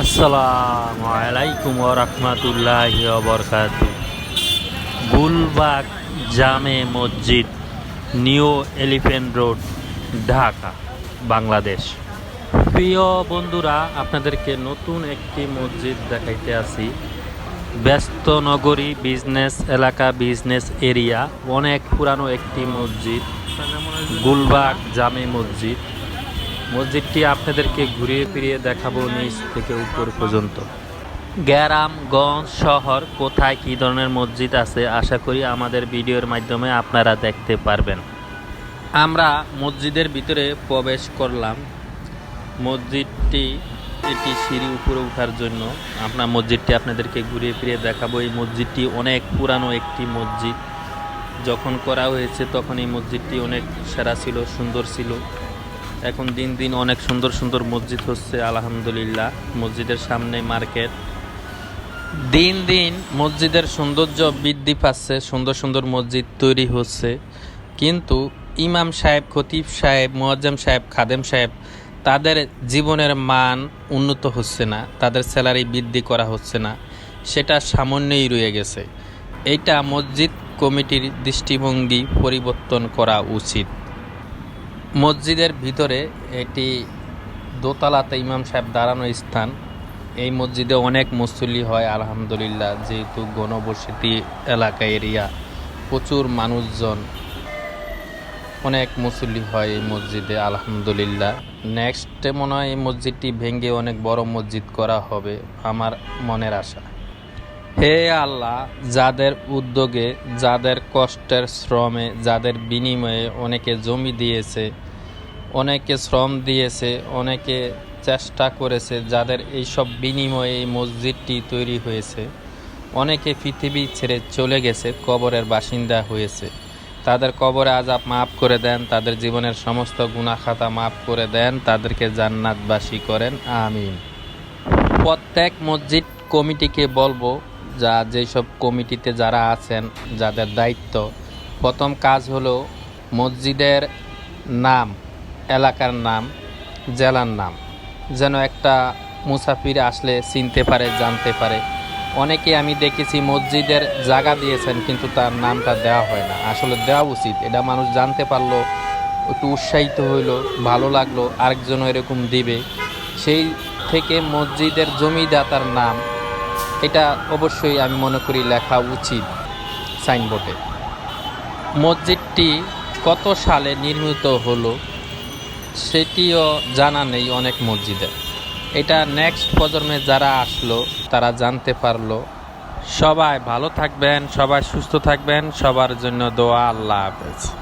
আসসালামু আলাইকুম রহমতুল্লাহ বরকাত। Gulbagh Jame Masjid, new elephant road, Dhaka, Bangladesh. প্রিয় বন্ধুরা, আপনাদেরকে নতুন একটি মসজিদ দেখাইতে আসি। ব্যস্ত নগরী, বিজনেস এলাকা, বিজনেস এরিয়া, অনেক পুরানো একটি মসজিদ, গুলবাগ জামে মসজিদ। মসজিদটি আপনাদেরকে ঘুরিয়ে ফিরিয়ে দেখাবো নিচ থেকে উপর পর্যন্ত। গ্রাম গঞ্জ, শহর, কোথায় কী ধরনের মসজিদ আছে, আশা করি আমাদের ভিডিওর মাধ্যমে আপনারা দেখতে পারবেন। আমরা মসজিদের ভিতরে প্রবেশ করলাম। মসজিদটি এটি সিঁড়ি উপরে ওঠার জন্য। আপনার মসজিদটি আপনাদেরকে ঘুরিয়ে ফিরিয়ে দেখাবো। এই মসজিদটি অনেক পুরানো একটি মসজিদ। যখন করা হয়েছে তখন এই মসজিদটি অনেক সেরা ছিল, সুন্দর ছিল। এখন দিন দিন অনেক সুন্দর সুন্দর মসজিদ হচ্ছে, আলহামদুলিল্লাহ। মসজিদের সামনে মার্কেট। দিন দিন মসজিদের সৌন্দর্য বৃদ্ধি পাচ্ছে, সুন্দর সুন্দর মসজিদ তৈরি হচ্ছে। কিন্তু ইমাম সাহেব, খতিব সাহেব, মুয়াজ্জম সাহেব, খাদেম সাহেব, তাদের জীবনের মান উন্নত হচ্ছে না, তাদের স্যালারি বৃদ্ধি করা হচ্ছে না, সেটা সামান্যই রয়ে গেছে। এটা মসজিদ কমিটির দৃষ্টিভঙ্গি পরিবর্তন করা উচিত। মসজিদের ভিতরে এটি দোতলাতে ইমাম সাহেব দাঁড়ানো স্থান। এই মসজিদে অনেক মুসল্লি হয়, আলহামদুলিল্লাহ, যেহেতু গণবসতি এলাকা এরিয়া, প্রচুর মানুষজন, অনেক মুসল্লি হয় এই মসজিদে, আলহামদুলিল্লাহ। নেক্সটে মনে হয় এই মসজিদটি ভেঙে অনেক বড় মসজিদ করা হবে, আমার মনের আশা। হে আল্লাহ, যাদের উদ্যোগে, যাদের কষ্টের শ্রমে, যাদের বিনিময়ে অনেকে জমি দিয়েছে, অনেকে শ্রম দিয়েছে, অনেকে চেষ্টা করেছে, যাদের এইসব বিনিময়ে এই মসজিদটি তৈরি হয়েছে, অনেকে পৃথিবী ছেড়ে চলে গেছে, কবরের বাসিন্দা হয়েছে। তাদের কবরে আজাব মাফ করে দেন, তাদের জীবনের সমস্ত গুণাখাতা মাফ করে দেন, তাদেরকে জান্নাতবাসী করেন, আমিন। প্রত্যেক মসজিদ কমিটিকে বলব যা যেসব কমিটিতে যারা আছেন, যাদের দায়িত্ব, প্রথম কাজ হলো মসজিদের নাম, এলাকার নাম, জেলার নাম। যেন একটা মুসাফির আসলে চিনতে পারে, জানতে পারে। অনেকে আমি দেখেছি মসজিদের জায়গা দিয়েছেন, কিন্তু তার নামটা দেওয়া হয় না। আসলে দেওয়া উচিত। এটা মানুষ জানতে পারল, একটু উৎসাহিত হইল, ভালো লাগল আরেকজনও এরকম দিবে। সেই থেকে মসজিদের জমিদাতার নাম এটা অবশ্যই আমি মনে করি লেখা উচিত সাইনবোর্ডে। মসজিদটি কত সালে নির্মিত হলো সেটিও জানা নেই অনেক মসজিদে। এটা নেক্সট প্রজন্মে যারা আসলো, তারা জানতে পারল। সবাই ভালো থাকবেন, সবাই সুস্থ থাকবেন, সবার জন্য দোয়া, আল্লাহ হাফেজ।